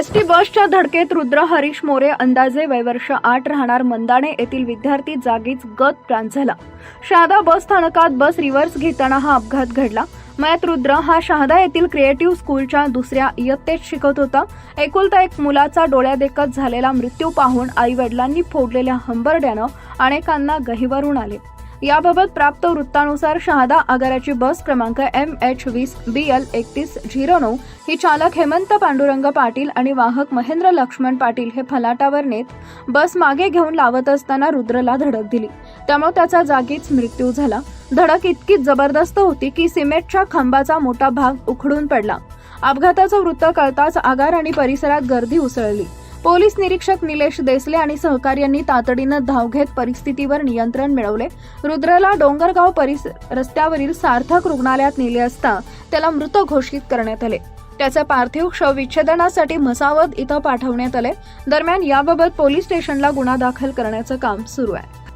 S T बसच्या धडकेत रुद्र हरीश मोरे अंदाजे वयवर्ष आठ राहणार. मंदाणे येथील विद्यार्थी जागीच गत प्राण झाला. शहादा बस स्थानकात बस रिव्हर्स घेताना हा अपघात घडला. मयात रुद्र हा शहादा येथील क्रिएटिव्ह स्कूलच्या दुसऱ्या इयत्तेत शिकत होता. एकुलता एक मुलाचा डोळ्यादेखत झालेला मृत्यू पाहून आई वडिलांनी फोडलेल्या हंबरड्यानं अनेकांना गहिवरून आले. याबाबत प्राप्त वृत्तानुसार शहादा आगाराची बस क्रमांक एम एच वीस बी एल एकतीस झिरो नऊ ही चालक हेमंत पांडुरंग पाटील आणि वाहक महेंद्र लक्ष्मण पाटील हे फलाटावर नेत बस मागे घेऊन लावत असताना रुद्रला धडक दिली. त्यामुळे त्याचा जागीच मृत्यू झाला. धडक इतकी जबरदस्त होती की सिमेंटच्या खांबाचा मोठा भाग उखडून पडला. अपघाताचं वृत्त कळताच आगार आणि परिसरात गर्दी उसळली. पोलीस निरीक्षक निलेश देसले आणि सहकार्यांनी तातडीनं धाव घेत परिस्थितीवर नियंत्रण मिळवले. रुद्रला डोंगरगाव परिस रस्त्यावरील सार्थक रुग्णालयात नेले असता त्याला मृत घोषित करण्यात आले. त्याचे पार्थिव शव विच्छेदनासाठी म्हसावद इथं पाठवण्यात आले. दरम्यान याबाबत पोलीस स्टेशनला गुन्हा दाखल करण्याचं काम सुरू आहे.